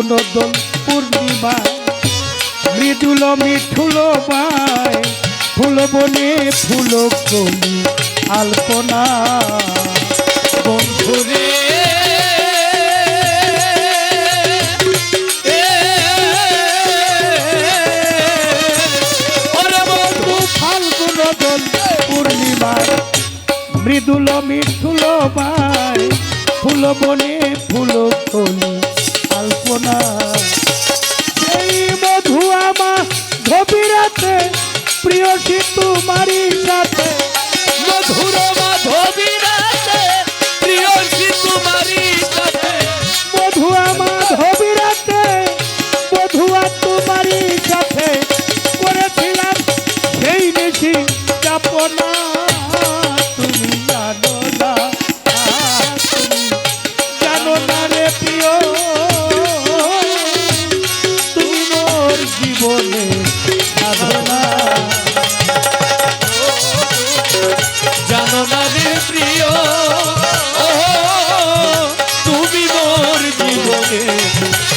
গুণদল পূর্ণিমা Mridul মিঠুল by ফুল বনে ফুল কলি আলপনা বন্ধুরে মৃদুল মিঠুল বাই ফুল বনে ফুল কলি আলপনা এই মধু আমার গভীরাতে প্রিয় তোমারই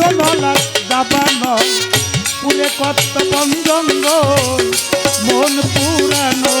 কাষ্টনালার দাবান পুরে কত পঞ্জঙ্গ মন পুরানো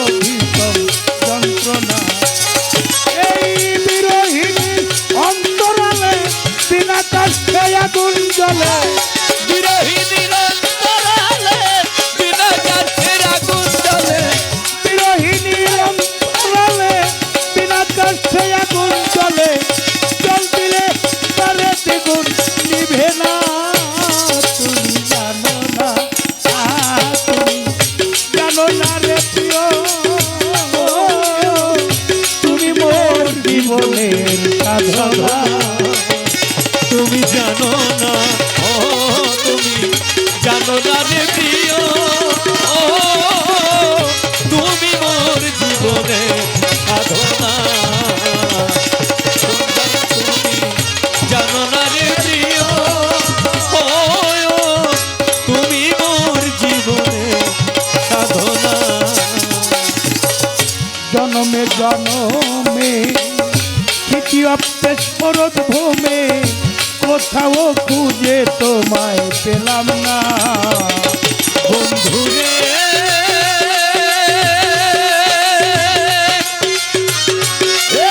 জনমে জনমে তৃতীয় পেশরত ভূমে। কোথাও খুঁজে তোমায় পেলাম না। বন্ধুরে জনমে।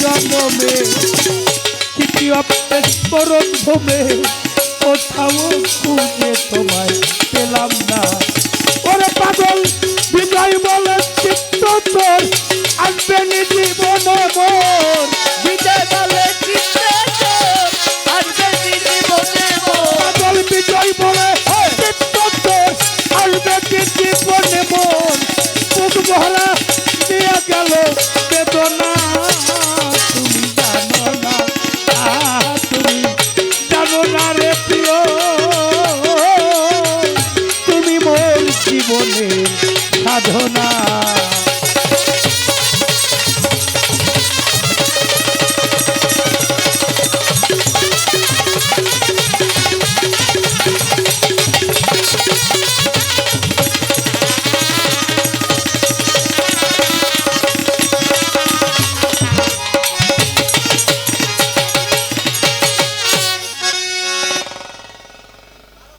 জনমে তৃতীয় পেশরত ভূমে। কোথাও খুঁজে তোমায় পেলাম না। ওরে পাগল বিজয় বলে চিত্ত তোর আসবে জীবনে জীবনের সাধনা।